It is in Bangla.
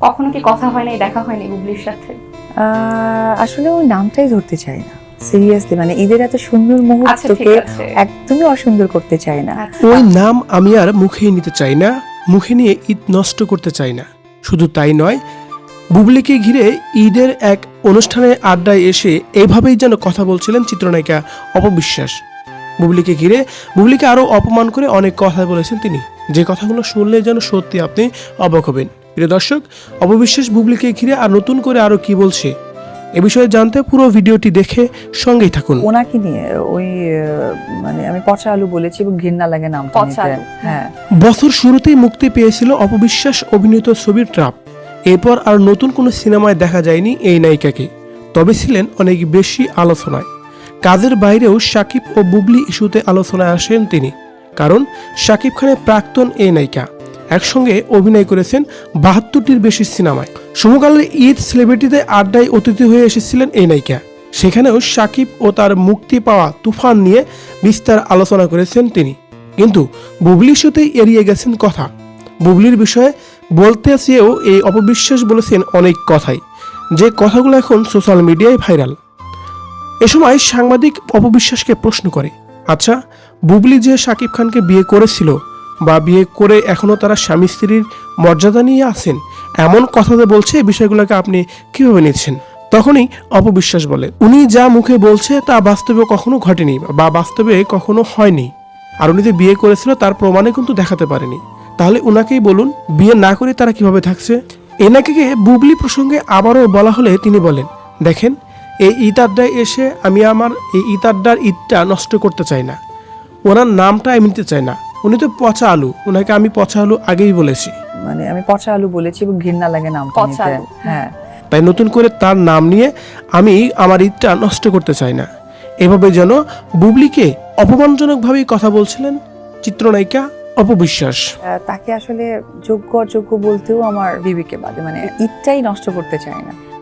কখনো কি কথা হয়নি দেখা হয়নি বুবলির সাথে? আহ, আসলে ওই নামটাই ধরতে চাই না সিরিয়াসলি মানে ঈদের এত সুন্দর আচ্ছা মুহূর্তকে একদমই অসুন্দর করতে চাই না। আচ্ছা। ওই নাম আমি আর মুখে নিতে চাই না মুখে নিয়ে ঈদ নষ্ট করতে চাই না শুধু তাই নয় বুবলিকে ঘিরে ঈদের এক অনুষ্ঠানে আড্ডায় এসে এভাবেই যেন কথা বলছিলেন চিত্রনায়িকা অপবিশ্বাস বুবলিকে ঘিরে বুবলিকে আরও অপমান করে অনেক কথা বলেছেন তিনি যে কথাগুলো শুনলে যেন সত্যি আপনি অবাক হবেন। প্রিয় দর্শক অপবিশ্বাস বুবলিকে ঘিরে আর নতুন করে আরও কি বলছে? এ বিষয়ে জানতে পুরো ভিডিওটি দেখে সঙ্গেই থাকুন। ওনাকে নিয়ে ওই মানে আমি পচা আলু বলেছি এবং ঘৃণা লাগে নামটা পচা আলু। হ্যাঁ। বছর শুরুতেই মুক্তি পেয়েছিল অপবিশ্বাস অভিনীত ছবির ট্রাপ। এরপর আর নতুন কোনো সিনেমায় দেখা যায়নি এই নায়িকাকে। তবে ছিলেন অনেক বেশি আলোচনায়। কাজের বাইরেও সাকিব ও বুবলি ইস্যুতে আলোচনায় আসেন তিনি। কারণ সাকিব খানের প্রাক্তন এই নায়িকা। একসঙ্গে অভিনয় করেছেন বাহাত্তরটির বেশি সিনেমায়। সমকালের ঈদ সেলিব্রিটিতে আড্ডায় অতিথি হয়ে এসেছিলেন এই নায়িকা। সেখানেও সাকিব ও তার মুক্তি পাওয়া তুফান নিয়ে বিস্তার আলোচনা করেছেন তিনি। কিন্তু বুবলির ইস্যুতেই এড়িয়ে গেছেন কথা। বুবলির বিষয়ে বলতে চেয়েও এই অপবিশ্বাস বলেছেন অনেক কথাই, যে কথাগুলো এখন সোশ্যাল মিডিয়ায় ভাইরাল। এ সময় সাংবাদিক অপবিশ্বাসকে প্রশ্ন করে আচ্ছা বুবলি যে শাকিব খানকে বিয়ে করেছিল বা বিয়ে করে এখনও তারা স্বামী স্ত্রীর মর্যাদা নিয়ে আছেন, এমন কথা যে বলছে এই বিষয়গুলোকে আপনি কীভাবে নিচ্ছেন? তখনই অপবিশ্বাস বলে, উনি যা মুখে বলছে তা বাস্তবে কখনো ঘটেনি বা বাস্তবে কখনো হয়নি। আর উনি যে বিয়ে করেছিল তার প্রমাণে কিন্তু দেখাতে পারেনি। তাহলে উনাকেই বলুন, বিয়ে না করে তারা কীভাবে থাকছে? এনাকে বুবলি প্রসঙ্গে আবারও বলা হলে তিনি বলেন, দেখেন, এই ঈদ আড্ডায় এসে আমি আমার এই ঈদ আড্ডার ঈদটা নষ্ট করতে চাই না। ওনার নামটা আমি নিতে চাই না। উনি তো পচা আলু ওনাকে আমি পচা আলু আগেই বলেছি। মানে আমি পচা আলু বলেছি এবং ঘৃণা লাগে নামটা পচা আলু। হ্যাঁ। তাই নতুন করে তার নাম নিয়ে আমি আমার ঈদটা নষ্ট করতে চাই না। এভাবে যেন বুবলিকে অপমানজনকভাবেই কথা বলছিলেন চিত্রনায়িকা অপবিশ্বাস। তাকে আসলে যোগ্য অযোগ্য বলতেও আমার বিবেকে বাদে মানে ঈদটাই নষ্ট করতে চাই না।